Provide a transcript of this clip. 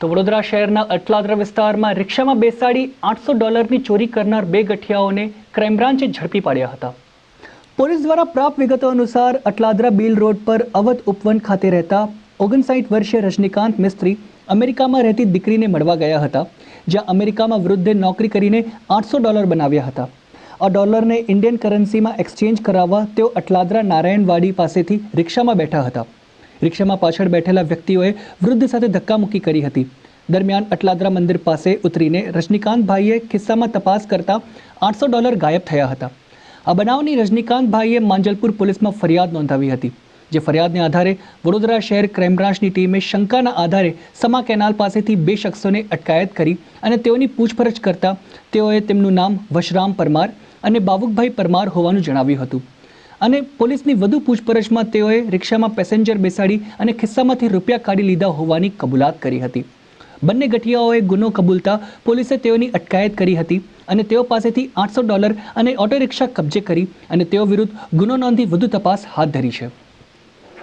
તો વડોદરા શહેરના અટલાદરા વિસ્તારમાં રિક્ષામાં બેસાડી આઠસો ડોલરની ચોરી કરનાર બે ગઠિયાઓને ક્રાઇમ બ્રાન્ચે ઝડપી પાડ્યા હતા. પોલીસ દ્વારા પ્રાપ્ત વિગતો અનુસાર અટલાદરા બિલ રોડ પર અવધ ઉપવન ખાતે રહેતા ઓગણસાઠ વર્ષીય રજનીકાંત મિસ્ત્રી અમેરિકામાં રહેતી દીકરીને મળવા ગયા હતા, જ્યાં અમેરિકામાં વૃદ્ધે નોકરી કરીને આઠસો ડોલર બનાવ્યા હતા. આ ડોલરને ઇન્ડિયન કરન્સીમાં એક્સચેન્જ કરાવવા તેઓ અટલાદરા નારાયણવાડી પાસેથી રિક્ષામાં બેઠા હતા. રિક્ષામાં પાછળ બેઠેલા વ્યક્તિઓએ વૃદ્ધ સાથે ધક્કામુક્કી કરી હતી. દરમિયાન અટલાદરા મંદિર પાસે ઉતરીને રજનીકાંતભાઈએ ખિસ્સામાં તપાસ કરતા આઠસો ડોલર ગાયબ થયા હતા. આ બનાવની રજનીકાંતભાઈએ માંજલપુર પોલીસમાં ફરિયાદ નોંધાવી હતી, જે ફરિયાદને આધારે વડોદરા શહેર ક્રાઇમ બ્રાન્ચની ટીમે શંકાના આધારે સમા કેનાલ પાસેથી બે શખ્સોને અટકાયત કરી અને તેઓની પૂછપરછ કરતા તેઓએ તેમનું નામ વશરામ પરમાર અને બાવુકભાઈ પરમાર હોવાનું જણાવ્યું હતું. અને પોલીસની વધુ પૂછપરછમાં તેઓએ રિક્ષામાં પેસેન્જર બેસાડી અને ખિસ્સામાંથી રૂપિયા કાઢી લીધા હોવાની કબૂલાત કરી હતી. બંને ગઠિયાઓએ ગુનો કબૂલતા પોલીસે તેઓની અટકાયત કરી હતી અને તેઓ પાસેથી આઠસો ડોલર અને ઓટો રિક્ષા કબજે કરી અને તેઓ વિરુદ્ધ ગુનો નોંધી વધુ તપાસ હાથ ધરી છે.